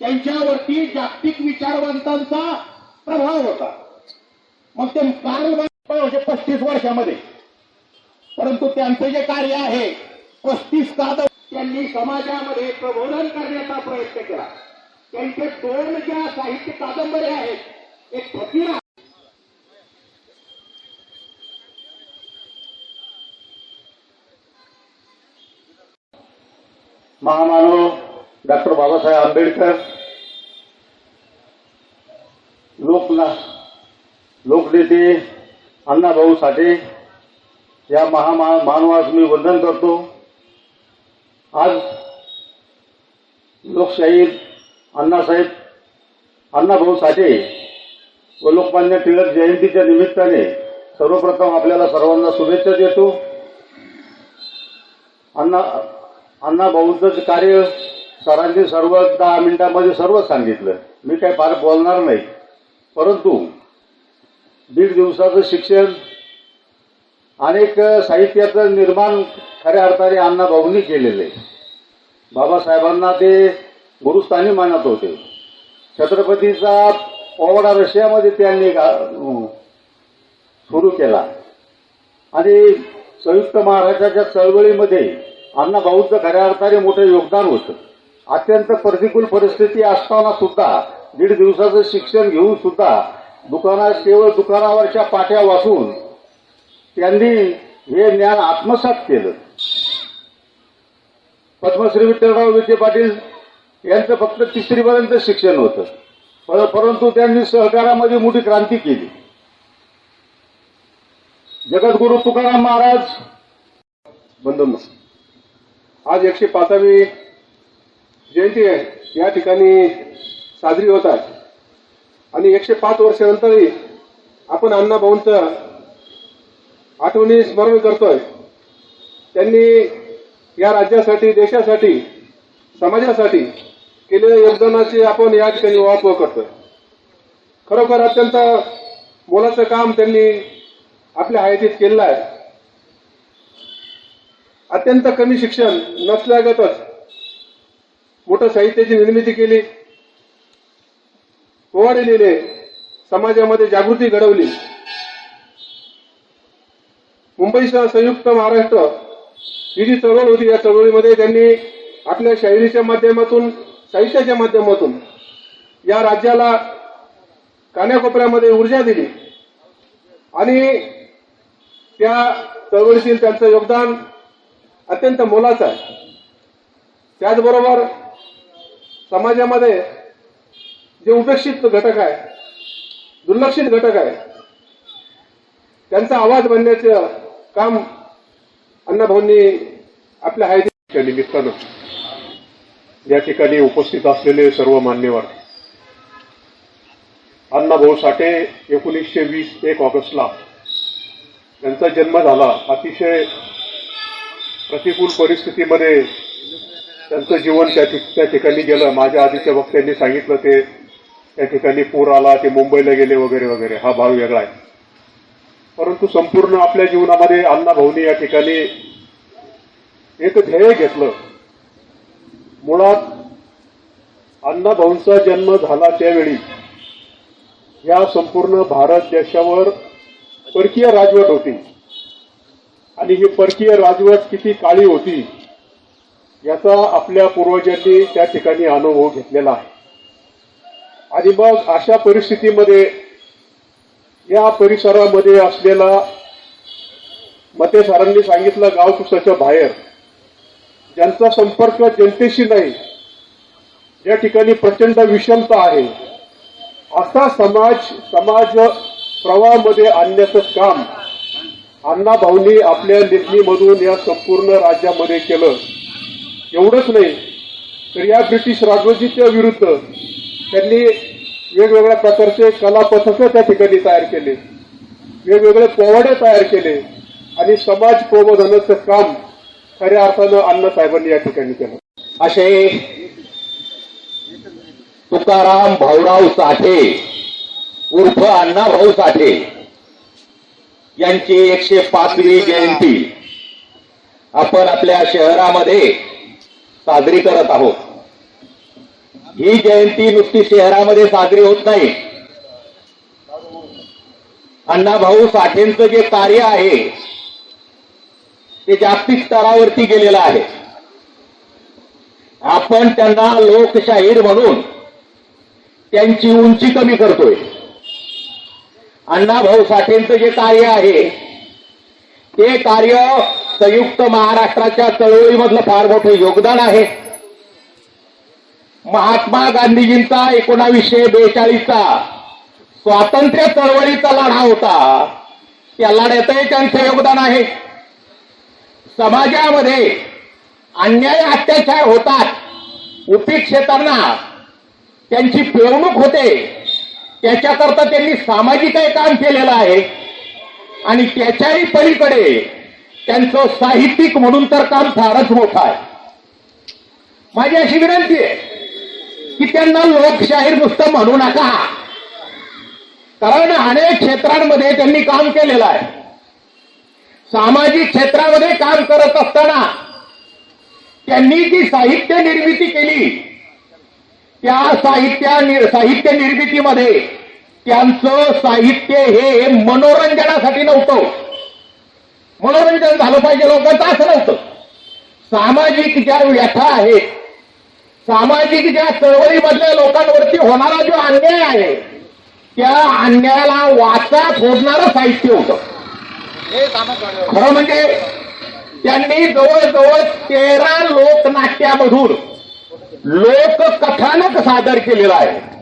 त्यांच्यावरती जागतिक विचारवंतांचा प्रभाव होता. मग ते कार्ल म्हणजे पस्तीस वर्षामध्ये. परंतु त्यांचं जे कार्य आहे पस्तीस काद त्यांनी समाजामध्ये प्रबोधन करण्याचा प्रयत्न केला. त्यांचे दोन ज्या साहित्य कादंबऱ्या आहेत एक फकीर महामानव डॉक्टर बाबासाहेब आंबेडकर लोकना लोकनेते अण्णाभाऊ साठे या महामा मानवास मी वंदन करतो. आज लोकशाहीर अण्णासाहेब अण्णाभाऊ साठे व लोकमान्य टिळक जयंतीच्या निमित्ताने सर्वप्रथम आपल्याला सर्वांना शुभेच्छा देतो. अण्णा अण्णाभाऊंचं कार्य सरांनी सर्व दहा मिनिटांमध्ये सर्व सांगितलं. मी काही फार बोलणार नाही. परंतु दीड दिवसाचं शिक्षण अनेक साहित्याचं निर्माण खऱ्या अर्थाने अण्णाभाऊंनी केलेलं आहे. बाबासाहेबांना ते गुरुस्थानी मानत होते. छत्रपतीचा पोवाडा रशियामध्ये त्यांनी गा- सुरू केला. आणि संयुक्त महाराष्ट्राच्या चळवळीमध्ये अण्णाभाऊंचं खऱ्या अर्थाने मोठं योगदान होतं. अत्यंत प्रतिकूल परिस्थिती असताना सुद्धा दीड दिवसाचं शिक्षण घेऊन सुद्धा दुकानात केवळ दुकानावरच्या पाट्या वाचून त्यांनी हे ज्ञान आत्मसात केलं. पद्मश्री विठ्ठलराव विखे पाटील यांचं फक्त तिसरीपर्यंत शिक्षण होतं. पर- परंतु त्यांनी सहकारामध्ये मोठी क्रांती केली. जगद्गुरु तुकाराम महाराज बंदोबस्त आज एकशे पाचावी जयंती आहे. या ठिकाणी साजरी होतात. आणि एकशे पाच वर्षानंतरही आपण अण्णाभाऊंचं आठवणी स्मरण करतोय. त्यांनी या राज्यासाठी देशासाठी समाजासाठी केलेल्या योगदानाची आपण या ठिकाणी वापर करतोय. खरोखर अत्यंत मोलाचं काम त्यांनी आपल्या हयातीत केलेलं आहे. अत्यंत कमी शिक्षण नसल्यागतच मोठं साहित्याची निर्मिती केली. पोवाडे लिहिले समाजामध्ये जागृती घडवली. मुंबईसह संयुक्त महाराष्ट्र ही जी चळवळ होती या चळवळीमध्ये त्यांनी आपल्या शाहिरीच्या माध्यमातून साहित्याच्या माध्यमातून या राज्याला कान्याकोपऱ्यामध्ये ऊर्जा दिली. आणि त्या चळवळीतील त्यांचं योगदान अत्यंत मोलाचं आहे. त्याचबरोबर समाजामध्ये जे उपेक्षित घटक आहे दुर्लक्षित घटक आहे त्यांचा आवाज बनण्याचं काम अण्णाभाऊंनी आपल्या हायती निमित्तानं या ठिकाणी उपस्थित असलेले सर्व मान्यवर. अण्णाभाऊ साठे एकोणीसशे वीस एक ऑगस्टला त्यांचा जन्म झाला. अतिशय प्रतिकूल परिस्थितीमध्ये त्यांचं जीवन त्या त्या ठिकाणी गेलं. माझ्या आधीच्या वक्त्यांनी सांगितलं ते त्या ठिकाणी पूर आला ते मुंबईला गेले वगैरे वगैरे. हा भाग वेगळा आहे. परंतु संपूर्ण आपल्या जीवनामध्ये अण्णा भाऊनी या ठिकाणी एक ध्येय घेतलं. मुळात अण्णा भाऊंचा जन्म झाला त्यावेळी या संपूर्ण भारत देशावर परकीय राजवट होती. आणि ही परकीय राजवट किती काळी होती याचा आपल्या पूर्वजांनी त्या ठिकाणी अनुभव घेतलेला आहे. आणि मग अशा परिस्थितीमध्ये या परिसरामध्ये असलेला मते सरांनी सांगितलं गाव कुसाच्या बाहेर. ज्यांचा संपर्क जनतेशी नाही या ठिकाणी प्रचंड विषमता आहे. असा समाज समाज प्रवाहामध्ये आणण्याचं काम अण्णा भाऊनी आपल्या लेखणीमधून या संपूर्ण राज्यामध्ये केलं. एवढंच नाही तर या ब्रिटिश राजवटीच्या विरुद्ध त्यांनी वेगवेगळ्या प्रकारचे कला पथकं त्या ठिकाणी तयार केले वेगवेगळे पोवाडे तयार केले आणि समाज प्रबोधनाचं काम खऱ्या अर्थानं अण्णासाहेबांनी या ठिकाणी केलं. असे तुकाराम भाऊराव साठे उर्फ अण्णाभाऊ साठे यांची एकशे पाचवी जयंती आपण आपल्या शहरामध्ये साजरी करत आहोत. ही जयंती नुसती शहरामध्ये साजरी होत नाही. अण्णाभाऊ साठेंचं जे कार्य आहे ते जागतिक स्तरावरती गेलेलं आहे. आपण त्यांना लोकशाहीर म्हणून त्यांची उंची कमी करतोय. अण्णाभाऊ साठेंचं जे कार्य आहे ते कार्य संयुक्त महाराष्ट्राच्या चळवळीमधलं फार मोठं योगदान आहे. महात्मा गांधीजींचा एकोणावीसशे बेचाळीसचा स्वातंत्र्य चळवळीचा लढा होता. त्या लढ्यातही त्यांचं योगदान आहे. समाजामध्ये अन्याय अत्याचार होतात. उपेक्षितांना त्यांची पिळवणूक होते. त्याच्याकरता त्यांनी सामाजिकही काम केलेलं आहे. आणि त्याच्याही पलीकडे त्यांचं साहित्यिक म्हणून तर काम फारच मोठं आहे. माझी अशी विनंती आहे की त्यांना लोकशाहीर नुसतं म्हणू नका. कारण अनेक क्षेत्रांमध्ये त्यांनी काम केलेलं आहे. सामाजिक क्षेत्रामध्ये काम करत असताना त्यांनी जी साहित्य निर्मिती केली त्या साहित्या साहित्य निर्मितीमध्ये त्यांचं साहित्य हे मनोरंजनासाठी नव्हतं. मनोरंजन झालं पाहिजे लोकांचं असं नव्हतं सामाजिक ज्या व्यथा आहेत सामाजिक ज्या चळवळीमधल्या लोकांवरती होणारा जो अन्याय आहे त्या अन्यायाला वाचा फोडणारं साहित्य होतं. खरं म्हणजे त्यांनी जवळजवळ तेरा लोकनाट्यामधून लोककथानक सादर केलेलं आहे.